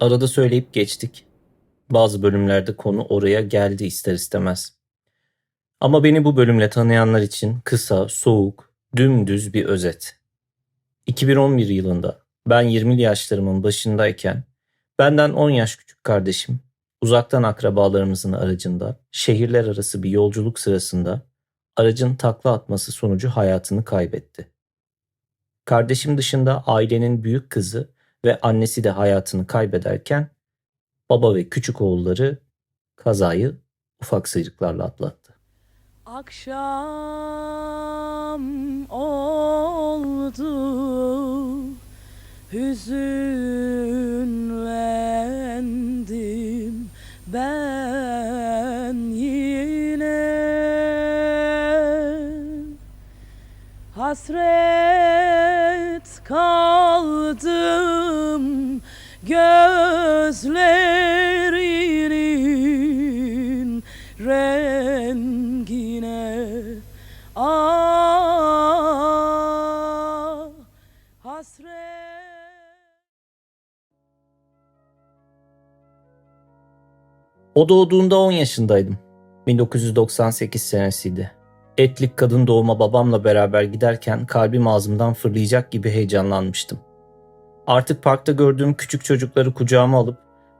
Arada söyleyip geçtik. Bazı bölümlerde konu oraya geldi ister istemez. Ama beni bu bölümle tanıyanlar için kısa, soğuk, dümdüz bir özet. 2011 yılında ben 20'li yaşlarımın başındayken benden 10 yaş küçük kardeşim uzaktan akrabalarımızın aracında şehirler arası bir yolculuk sırasında aracın takla atması sonucu hayatını kaybetti. Kardeşim dışında ailenin büyük kızı ve annesi de hayatını kaybederken baba ve küçük oğulları kazayı ufak sıyrıklarla atlattı. Akşam oldu Hüzünlendim ben yine Hasret kaldım gözlerinin rengine Ah hasret O doğduğunda 10 yaşındaydım. 1998 senesiydi. Etlik kadın doğuma babamla beraber giderken kalbim ağzımdan fırlayacak gibi heyecanlanmıştım. Artık parkta gördüğüm küçük çocukları kucağıma alıp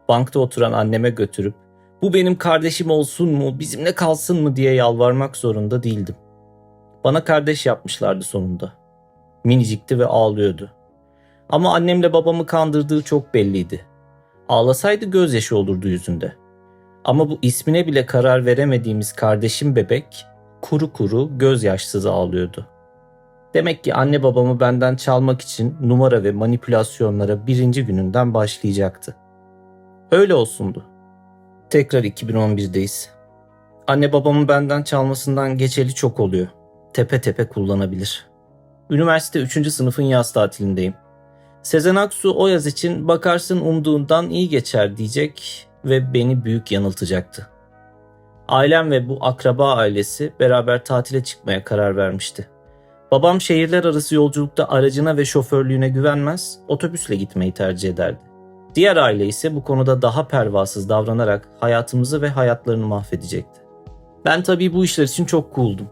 bankta oturan anneme götürüp bu benim kardeşim olsun mu, bizimle kalsın mı diye yalvarmak zorunda değildim. Bana kardeş yapmışlardı sonunda. Minicikti ve ağlıyordu. Ama annemle babamı kandırdığı çok belliydi. Ağlasaydı gözyaşı olurdu yüzünde. Ama bu ismine bile karar veremediğimiz kardeşim bebek kuru kuru gözyaşsız ağlıyordu. Demek ki anne babamı benden çalmak için numara ve manipülasyonlara birinci gününden başlayacaktı. Öyle olsundu. Tekrar 2011'deyiz. Anne babamı benden çalmasından geçeli çok oluyor. Tepe tepe kullanabilir. Üniversite 3. sınıfın yaz tatilindeyim. Sezen Aksu o yaz için bakarsın umduğundan iyi geçer diyecek ve beni büyük yanıltacaktı. Ailem ve bu akraba ailesi beraber tatile çıkmaya karar vermişti. Babam şehirler arası yolculukta aracına ve şoförlüğüne güvenmez, otobüsle gitmeyi tercih ederdi. Diğer aile ise bu konuda daha pervasız davranarak hayatımızı ve hayatlarını mahvedecekti. Ben tabii bu işler için çok cooldum.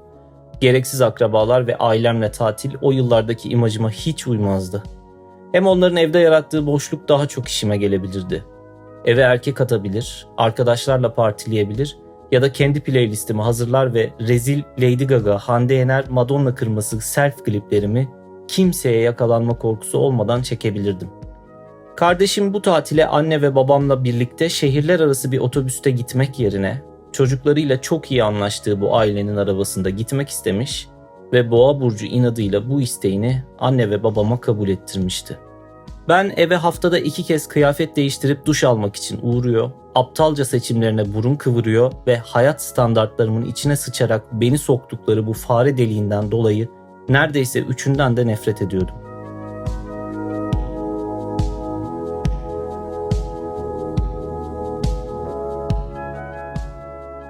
Gereksiz akrabalar ve ailemle tatil o yıllardaki imajıma hiç uymazdı. Hem onların evde yarattığı boşluk daha çok işime gelebilirdi. Eve erkek atabilir, arkadaşlarla partileyebilir ya da kendi playlistimi hazırlar ve rezil Lady Gaga, Hande Yener, Madonna kırması self kliplerimi kimseye yakalanma korkusu olmadan çekebilirdim. Kardeşim bu tatile anne ve babamla birlikte şehirler arası bir otobüste gitmek yerine çocuklarıyla çok iyi anlaştığı bu ailenin arabasında gitmek istemiş ve Boğa burcu inadıyla bu isteğini anne ve babama kabul ettirmişti. Ben eve haftada iki kez kıyafet değiştirip duş almak için uğruyor, aptalca seçimlerine burun kıvırıyor ve hayat standartlarımın içine sıçarak beni soktukları bu fare deliğinden dolayı neredeyse üçünden de nefret ediyordum.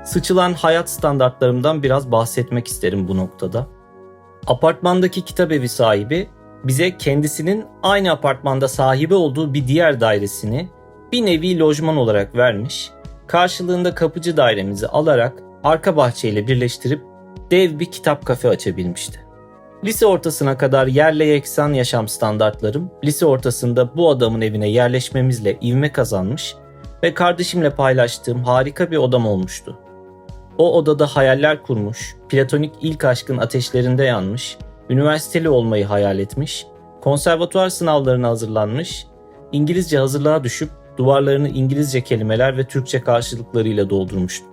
Sıçılan hayat standartlarımdan biraz bahsetmek isterim bu noktada. Apartmandaki kitap evi sahibi bize kendisinin aynı apartmanda sahibi olduğu bir diğer dairesini bir nevi lojman olarak vermiş. Karşılığında kapıcı dairemizi alarak arka bahçeyle birleştirip dev bir kitap kafe açabilmişti. Lise ortasına kadar yerle yeksan yaşam standartlarım lise ortasında bu adamın evine yerleşmemizle ivme kazanmış ve kardeşimle paylaştığım harika bir odam olmuştu. O odada hayaller kurmuş, platonik ilk aşkın ateşlerinde yanmış, üniversiteli olmayı hayal etmiş, konservatuar sınavlarına hazırlanmış, İngilizce hazırlığa düşüp duvarlarını İngilizce kelimeler ve Türkçe karşılıklarıyla doldurmuştu.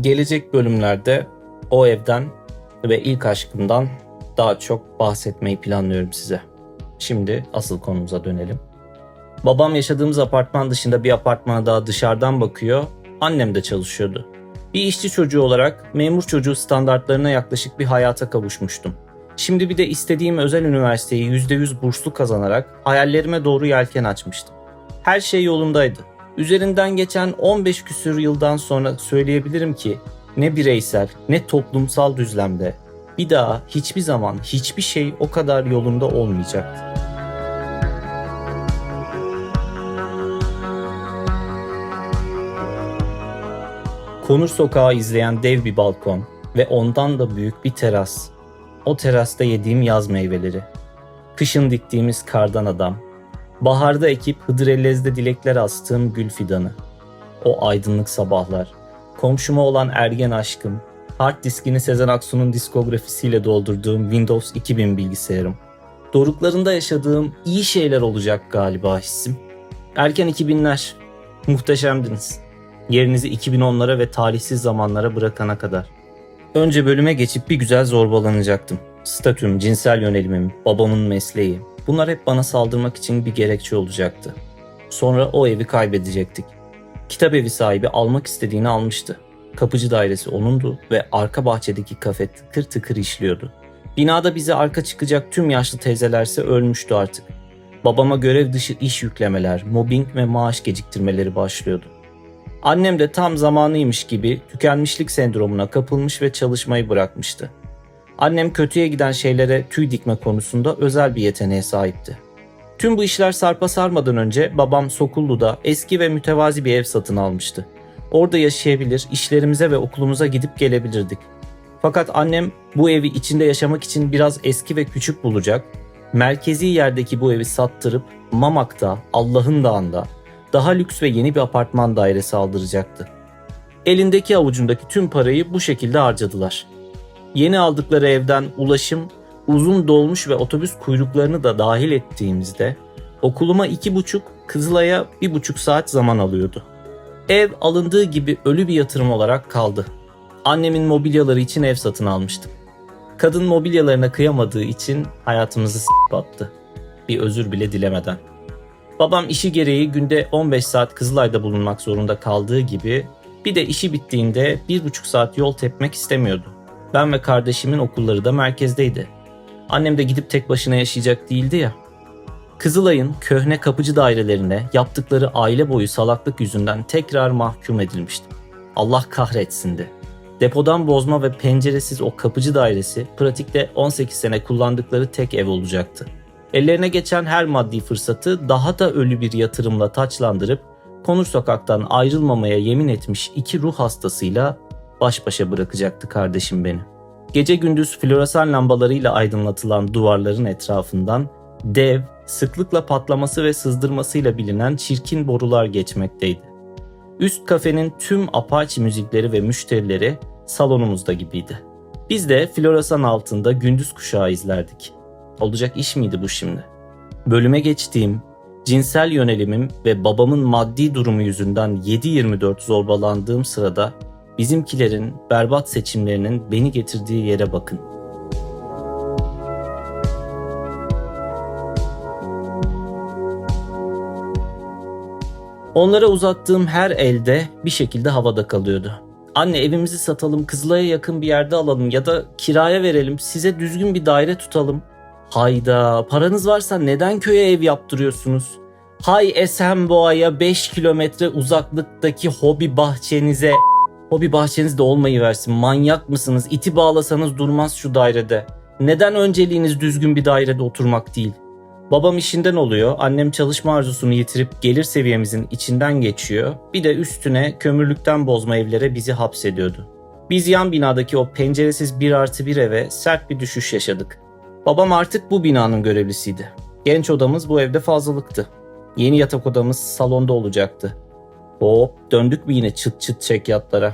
Gelecek bölümlerde o evden ve ilk aşkımdan daha çok bahsetmeyi planlıyorum size. Şimdi asıl konumuza dönelim. Babam yaşadığımız apartman dışında bir apartmana daha dışarıdan bakıyor, annem de çalışıyordu. Bir işçi çocuğu olarak memur çocuğu standartlarına yaklaşık bir hayata kavuşmuştum. Şimdi bir de istediğim özel üniversiteyi %100 burslu kazanarak hayallerime doğru yelken açmıştım. Her şey yolundaydı. Üzerinden geçen 15 küsür yıldan sonra söyleyebilirim ki ne bireysel ne toplumsal düzlemde bir daha hiçbir zaman hiçbir şey o kadar yolunda olmayacaktı. Konur Sokağı izleyen dev bir balkon ve ondan da büyük bir teras o terasta yediğim yaz meyveleri. Kışın diktiğimiz kardan adam. Baharda ekip hıdrellezde dilekler astığım gül fidanı. O aydınlık sabahlar. Komşuma olan ergen aşkım. Hard diskini Sezen Aksu'nun diskografisiyle doldurduğum Windows 2000 bilgisayarım. Doruklarında yaşadığım iyi şeyler olacak galiba hissim. Erken 2000'ler. Muhteşemdiniz. Yerinizi 2010'lara ve talihsiz zamanlara bırakana kadar. Önce bölüme geçip bir güzel zorbalanacaktım. Statüm, cinsel yönelimim, babamın mesleği. Bunlar hep bana saldırmak için bir gerekçe olacaktı. Sonra o evi kaybedecektik. Kitap evi sahibi almak istediğini almıştı. Kapıcı dairesi onundu ve arka bahçedeki kafe tıkır tıkır işliyordu. Binada bize arka çıkacak tüm yaşlı teyzelerse ölmüştü artık. Babama görev dışı iş yüklemeler, mobbing ve maaş geciktirmeleri başlıyordu. Annem de tam zamanıymış gibi tükenmişlik sendromuna kapılmış ve çalışmayı bırakmıştı. Annem kötüye giden şeylere tüy dikme konusunda özel bir yeteneğe sahipti. Tüm bu işler sarpa sarmadan önce babam Sokullu'da eski ve mütevazi bir ev satın almıştı. Orada yaşayabilir, işlerimize ve okulumuza gidip gelebilirdik. Fakat annem bu evi içinde yaşamak için biraz eski ve küçük bulacak, merkezi yerdeki bu evi sattırıp Mamak'ta, Allah'ın dağında daha lüks ve yeni bir apartman dairesi aldıracaktı. Elindeki avucundaki tüm parayı bu şekilde harcadılar. Yeni aldıkları evden ulaşım, uzun dolmuş ve otobüs kuyruklarını da dahil ettiğimizde okuluma iki buçuk, Kızılay'a bir buçuk saat zaman alıyordu. Ev alındığı gibi ölü bir yatırım olarak kaldı. Annemin mobilyaları için ev satın almıştım. Kadın mobilyalarına kıyamadığı için hayatımızı s**p attı. Bir özür bile dilemeden. Babam işi gereği günde 15 saat Kızılay'da bulunmak zorunda kaldığı gibi bir de işi bittiğinde bir buçuk saat yol tepmek istemiyordu. Ben ve kardeşimin okulları da merkezdeydi. Annem de gidip tek başına yaşayacak değildi ya. Kızılay'ın köhne kapıcı dairelerine yaptıkları aile boyu salaklık yüzünden tekrar mahkum edilmiştim. Allah kahretsin de. Depodan bozma ve penceresiz o kapıcı dairesi pratikte 18 sene kullandıkları tek ev olacaktı. Ellerine geçen her maddi fırsatı daha da ölü bir yatırımla taçlandırıp Konur Sokak'tan ayrılmamaya yemin etmiş iki ruh hastasıyla baş başa bırakacaktı kardeşim beni. Gece gündüz floresan lambalarıyla aydınlatılan duvarların etrafından dev, sıklıkla patlaması ve sızdırmasıyla bilinen çirkin borular geçmekteydi. Üst kafenin tüm Apache müzikleri ve müşterileri salonumuzda gibiydi. Biz de floresan altında gündüz kuşağı izlerdik. Olacak iş miydi bu şimdi? Bölüme geçtiğim, cinsel yönelimim ve babamın maddi durumu yüzünden 7-24 zorbalandığım sırada bizimkilerin berbat seçimlerinin beni getirdiği yere bakın. Onlara uzattığım her elde bir şekilde havada kalıyordu. Anne evimizi satalım, Kızılay'a yakın bir yerde alalım ya da kiraya verelim, size düzgün bir daire tutalım. Hayda, paranız varsa neden köye ev yaptırıyorsunuz? Hay Esenboğa'ya 5 kilometre uzaklıktaki hobi bahçenize Hobi bahçenizde olmayı versin. Manyak mısınız? İti bağlasanız durmaz şu dairede. Neden önceliğiniz düzgün bir dairede oturmak değil? Babam işinden oluyor. Annem çalışma arzusunu yitirip gelir seviyemizin içinden geçiyor. Bir de üstüne kömürlükten bozma evlere bizi hapsediyordu. Biz yan binadaki o penceresiz bir artı bir eve sert bir düşüş yaşadık. Babam artık bu binanın görevlisiydi. Genç odamız bu evde fazlalıktı. Yeni yatak odamız salonda olacaktı. Hop döndük mü yine çıt çıt çekyatlara.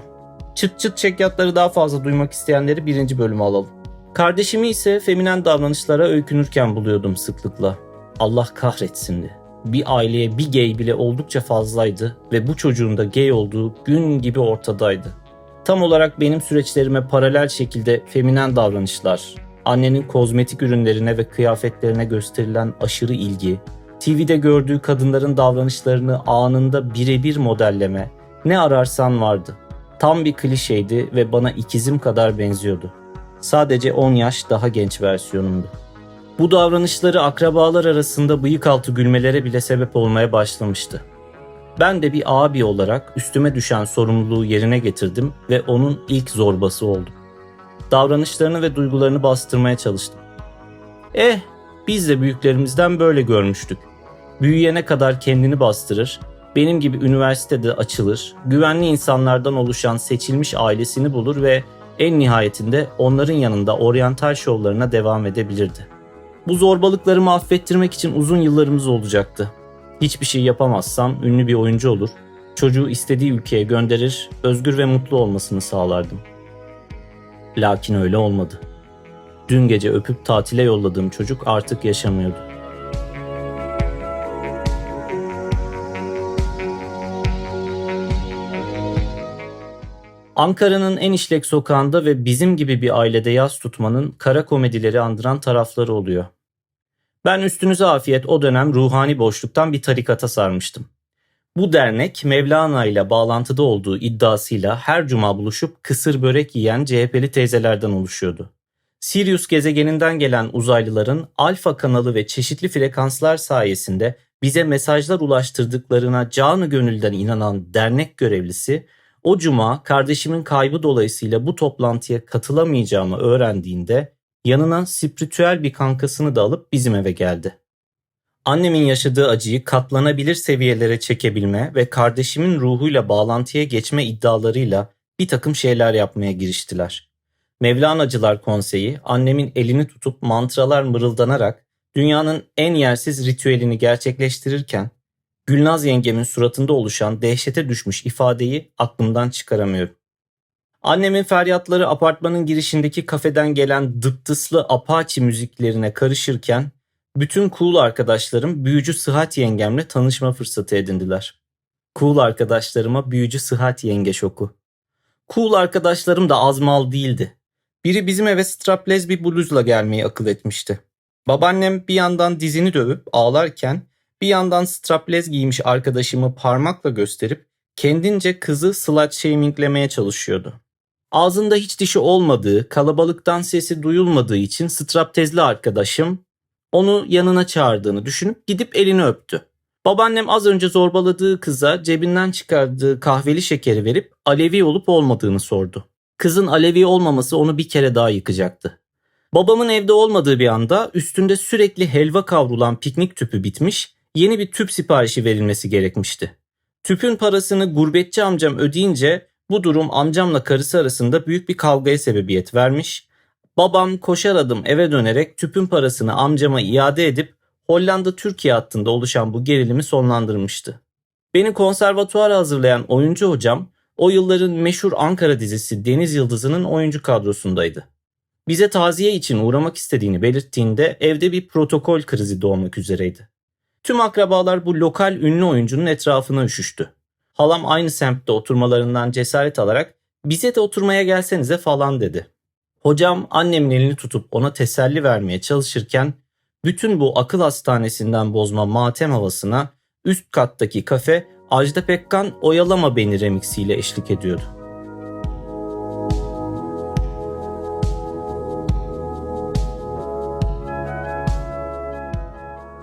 Çıt çıt çekyatları daha fazla duymak isteyenleri birinci bölüme alalım. Kardeşimi ise feminen davranışlara öykünürken buluyordum sıklıkla. Allah kahretsin Bir aileye bir gay bile oldukça fazlaydı ve bu çocuğun da gay olduğu gün gibi ortadaydı. Tam olarak benim süreçlerime paralel şekilde feminen davranışlar, annenin kozmetik ürünlerine ve kıyafetlerine gösterilen aşırı ilgi, TV'de gördüğü kadınların davranışlarını anında birebir modelleme, ne ararsan vardı. Tam bir klişeydi ve bana ikizim kadar benziyordu. Sadece 10 yaş daha genç versiyonumdu. Bu davranışları akrabalar arasında bıyık altı gülmelere bile sebep olmaya başlamıştı. Ben de bir abi olarak üstüme düşen sorumluluğu yerine getirdim ve onun ilk zorbası oldum. Davranışlarını ve duygularını bastırmaya çalıştım. Eh, biz de büyüklerimizden böyle görmüştük. Büyüyene kadar kendini bastırır, benim gibi üniversitede açılır, güvenli insanlardan oluşan seçilmiş ailesini bulur ve en nihayetinde onların yanında oryantal şovlarına devam edebilirdi. Bu zorbalıklarımı affettirmek için uzun yıllarımız olacaktı. Hiçbir şey yapamazsam ünlü bir oyuncu olur, çocuğu istediği ülkeye gönderir, özgür ve mutlu olmasını sağlardım. Lakin öyle olmadı. Dün gece öpüp tatile yolladığım çocuk artık yaşamıyordu. Ankara'nın en işlek sokağında ve bizim gibi bir ailede yaz tutmanın kara komedileri andıran tarafları oluyor. Ben üstünüze afiyet o dönem ruhani boşluktan bir tarikata sarmıştım. Bu dernek Mevlana ile bağlantıda olduğu iddiasıyla her cuma buluşup kısır börek yiyen CHP'li teyzelerden oluşuyordu. Sirius gezegeninden gelen uzaylıların alfa kanalı ve çeşitli frekanslar sayesinde bize mesajlar ulaştırdıklarına canı gönülden inanan dernek görevlisi o cuma kardeşimin kaybı dolayısıyla bu toplantıya katılamayacağımı öğrendiğinde yanına spiritüel bir kankasını da alıp bizim eve geldi. Annemin yaşadığı acıyı katlanabilir seviyelere çekebilme ve kardeşimin ruhuyla bağlantıya geçme iddialarıyla bir takım şeyler yapmaya giriştiler. Mevlanacılar Konseyi annemin elini tutup mantralar mırıldanarak dünyanın en yersiz ritüelini gerçekleştirirken Gülnaz yengemin suratında oluşan dehşete düşmüş ifadeyi aklımdan çıkaramıyorum. Annemin feryatları apartmanın girişindeki kafeden gelen dıptıslı apaçi müziklerine karışırken bütün cool arkadaşlarım büyücü Sıhhat yengemle tanışma fırsatı edindiler. Cool arkadaşlarıma büyücü Sıhhat yenge şoku. Cool arkadaşlarım da az mal değildi. Biri bizim eve straplez bir bluzla gelmeyi akıl etmişti. Babaannem bir yandan dizini dövüp ağlarken bir yandan straplez giymiş arkadaşımı parmakla gösterip kendince kızı slut shaminglemeye çalışıyordu. Ağzında hiç dişi olmadığı, kalabalıktan sesi duyulmadığı için straplezli arkadaşım onu yanına çağırdığını düşünüp gidip elini öptü. Babaannem az önce zorbaladığı kıza cebinden çıkardığı kahveli şekeri verip Alevi olup olmadığını sordu. Kızın Alevi olmaması onu bir kere daha yıkacaktı. Babamın evde olmadığı bir anda üstünde sürekli helva kavrulan piknik tüpü bitmiş, yeni bir tüp siparişi verilmesi gerekmişti. Tüpün parasını gurbetçi amcam ödeyince bu durum amcamla karısı arasında büyük bir kavgaya sebebiyet vermiş. Babam koşar adım eve dönerek tüpün parasını amcama iade edip Hollanda-Türkiye hattında oluşan bu gerilimi sonlandırmıştı. Beni konservatuara hazırlayan oyuncu hocam o yılların meşhur Ankara dizisi Deniz Yıldızı'nın oyuncu kadrosundaydı. Bize taziye için uğramak istediğini belirttiğinde evde bir protokol krizi doğmak üzereydi. Tüm akrabalar bu lokal ünlü oyuncunun etrafına üşüştü. Halam aynı semtte oturmalarından cesaret alarak bize de oturmaya gelsenize falan dedi. Hocam annemin elini tutup ona teselli vermeye çalışırken bütün bu akıl hastanesinden bozma matem havasına üst kattaki kafe Ajda Pekkan Oyalama Beni remixiyle eşlik ediyordu.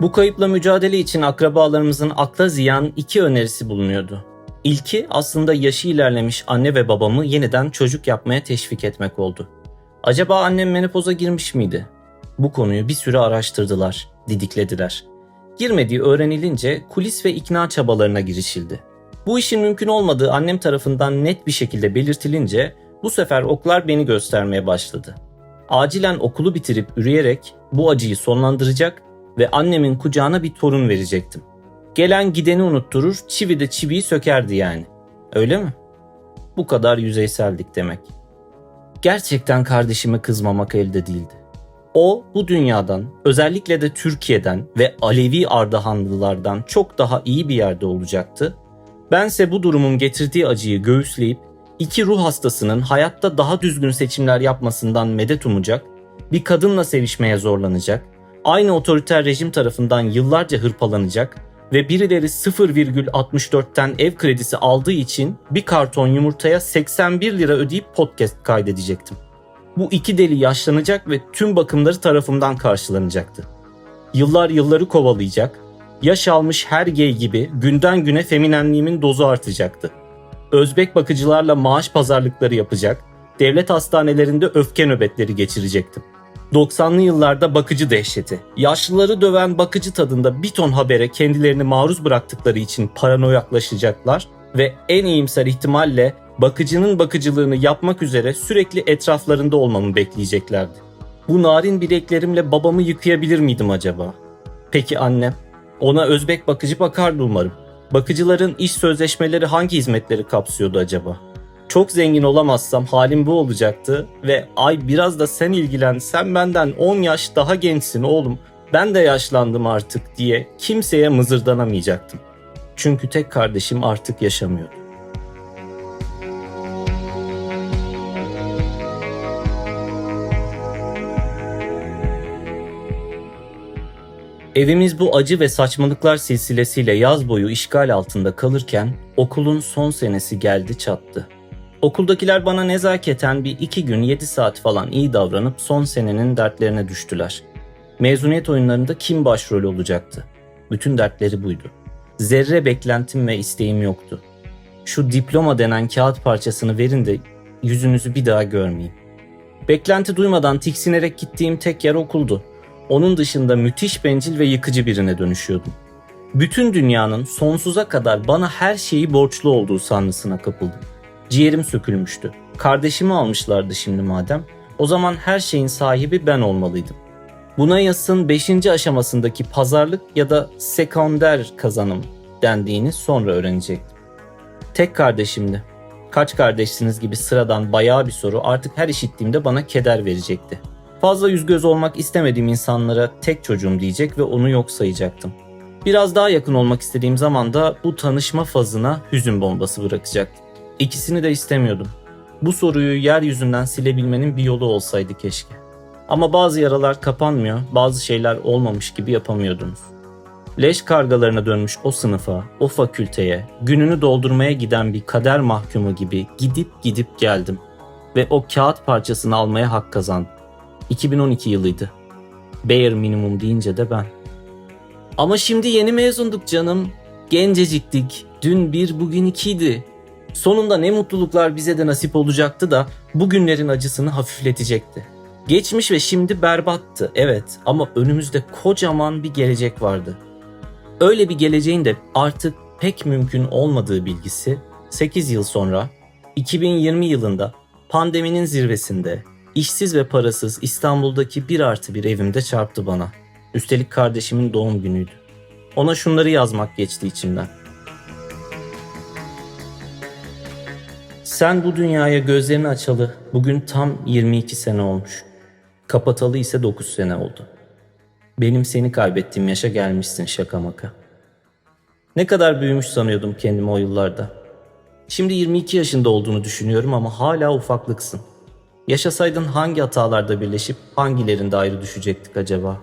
Bu kayıpla mücadele için akrabalarımızın akla ziyan iki önerisi bulunuyordu. İlki aslında yaşı ilerlemiş anne ve babamı yeniden çocuk yapmaya teşvik etmek oldu. Acaba annem menopoza girmiş miydi? Bu konuyu bir süre araştırdılar, didiklediler. Girmediği öğrenilince kulis ve ikna çabalarına girişildi. Bu işin mümkün olmadığı annem tarafından net bir şekilde belirtilince bu sefer oklar beni göstermeye başladı. Acilen okulu bitirip üreyerek bu acıyı sonlandıracak ve annemin kucağına bir torun verecektim. Gelen gideni unutturur, çivi de çiviyi sökerdi yani. Öyle mi? Bu kadar yüzeyseldik demek. Gerçekten kardeşime kızmamak elde değildi. O bu dünyadan, özellikle de Türkiye'den ve Alevi Ardahanlılardan çok daha iyi bir yerde olacaktı. Bense bu durumun getirdiği acıyı göğüsleyip iki ruh hastasının hayatta daha düzgün seçimler yapmasından medet umacak, bir kadınla sevişmeye zorlanacak, aynı otoriter rejim tarafından yıllarca hırpalanacak ve birileri 0,64'ten ev kredisi aldığı için bir karton yumurtaya 81 lira ödeyip podcast kaydedecektim. Bu iki deli yaşlanacak ve tüm bakımları tarafımdan karşılanacaktı. Yıllar yılları kovalayacak, yaş almış her gay gibi günden güne feminenliğimin dozu artacaktı. Özbek bakıcılarla maaş pazarlıkları yapacak, devlet hastanelerinde öfke nöbetleri geçirecektim. 90'lı yıllarda bakıcı dehşeti. Yaşlıları döven bakıcı tadında bir ton habere kendilerini maruz bıraktıkları için paranoyaklaşacaklar ve en iyimser ihtimalle bakıcının bakıcılığını yapmak üzere sürekli etraflarında olmamı bekleyeceklerdi. Bu narin bileklerimle babamı yıkayabilir miydim acaba? Peki annem? Ona Özbek bakıcı bakardı umarım. Bakıcıların iş sözleşmeleri hangi hizmetleri kapsıyordu acaba? Çok zengin olamazsam halim bu olacaktı ve ay biraz da sen ilgilen sen benden 10 yaş daha gençsin oğlum ben de yaşlandım artık diye kimseye mızırdanamayacaktım. Çünkü tek kardeşim artık yaşamıyordu. Evimiz bu acı ve saçmalıklar silsilesiyle yaz boyu işgal altında kalırken okulun son senesi geldi çattı. Okuldakiler bana nezaketen bir iki gün 7 saat falan iyi davranıp son senenin dertlerine düştüler. Mezuniyet oyunlarında kim başrol olacaktı? Bütün dertleri buydu. Zerre beklentim ve isteğim yoktu. Şu diploma denen kağıt parçasını verin de yüzünüzü bir daha görmeyeyim. Beklenti duymadan tiksinerek gittiğim tek yer okuldu. Onun dışında müthiş bencil ve yıkıcı birine dönüşüyordum. Bütün dünyanın sonsuza kadar bana her şeyi borçlu olduğu sanrısına kapıldım. Ciğerim sökülmüştü. Kardeşimi almışlardı şimdi madem. O zaman her şeyin sahibi ben olmalıydım. Buna yasın 5. aşamasındaki pazarlık ya da sekonder kazanım dendiğini sonra öğrenecektim. Tek kardeşimdi. Kaç kardeşsiniz gibi sıradan bayağı bir soru artık her işittiğimde bana keder verecekti. Fazla yüz göz olmak istemediğim insanlara tek çocuğum diyecek ve onu yok sayacaktım. Biraz daha yakın olmak istediğim zaman da bu tanışma fazına hüzün bombası bırakacaktım. İkisini de istemiyordum. Bu soruyu yeryüzünden silebilmenin bir yolu olsaydı keşke. Ama bazı yaralar kapanmıyor, bazı şeyler olmamış gibi yapamıyordunuz. Leş kargalarına dönmüş o sınıfa, o fakülteye, gününü doldurmaya giden bir kader mahkumu gibi gidip gidip geldim. Ve o kağıt parçasını almaya hak kazandım. 2012 yılıydı. Bare minimum deyince de ben. Ama şimdi yeni mezunduk canım. Genceciktik. Dün bir bugün ikiydi. Sonunda ne mutluluklar bize de nasip olacaktı da bugünlerin acısını hafifletecekti. Geçmiş ve şimdi berbattı evet ama önümüzde kocaman bir gelecek vardı. Öyle bir geleceğin de artık pek mümkün olmadığı bilgisi 8 yıl sonra 2020 yılında pandeminin zirvesinde işsiz ve parasız İstanbul'daki bir artı bir evimde çarptı bana. Üstelik kardeşimin doğum günüydü. Ona şunları yazmak geçti içimden. Sen bu dünyaya gözlerini açalı bugün tam 22 sene olmuş. Kapatalı ise 9 sene oldu. Benim seni kaybettiğim yaşa gelmişsin şaka maka. Ne kadar büyümüş sanıyordum kendimi o yıllarda. Şimdi 22 yaşında olduğunu düşünüyorum ama hala ufaklıksın. Yaşasaydın hangi hatalarda birleşip hangilerinde ayrı düşecektik acaba?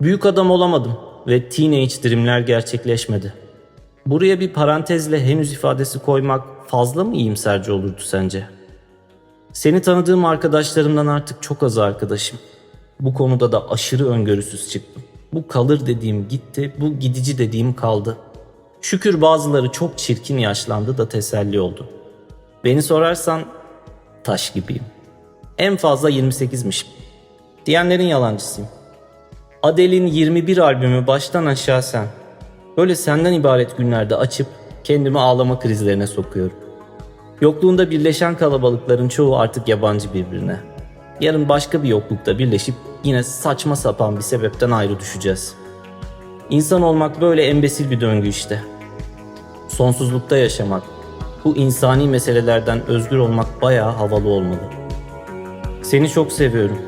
Büyük adam olamadım ve teenage dreamler gerçekleşmedi. Buraya bir parantezle henüz ifadesi koymak fazla mı iyimserci olurdu sence? Seni tanıdığım arkadaşlarımdan artık çok az arkadaşım. Bu konuda da aşırı öngörüsüz çıktım. Bu kalır dediğim gitti, bu gidici dediğim kaldı. Şükür bazıları çok çirkin yaşlandı da teselli oldu. Beni sorarsan taş gibiyim. En fazla 28'mişim. Diyenlerin yalancısıyım. Adele'in 21 albümü baştan aşağı sen. Böyle senden ibaret günlerde açıp kendimi ağlama krizlerine sokuyorum. Yokluğunda birleşen kalabalıkların çoğu artık yabancı birbirine. Yarın başka bir yoklukta birleşip yine saçma sapan bir sebepten ayrı düşeceğiz. İnsan olmak böyle embesil bir döngü işte. Sonsuzlukta yaşamak, bu insani meselelerden özgür olmak bayağı havalı olmalı. Seni çok seviyorum.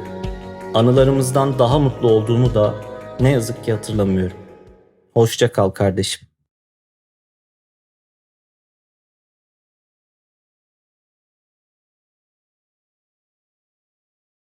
Anılarımızdan daha mutlu olduğumu da ne yazık ki hatırlamıyorum. Hoşça kal kardeşim.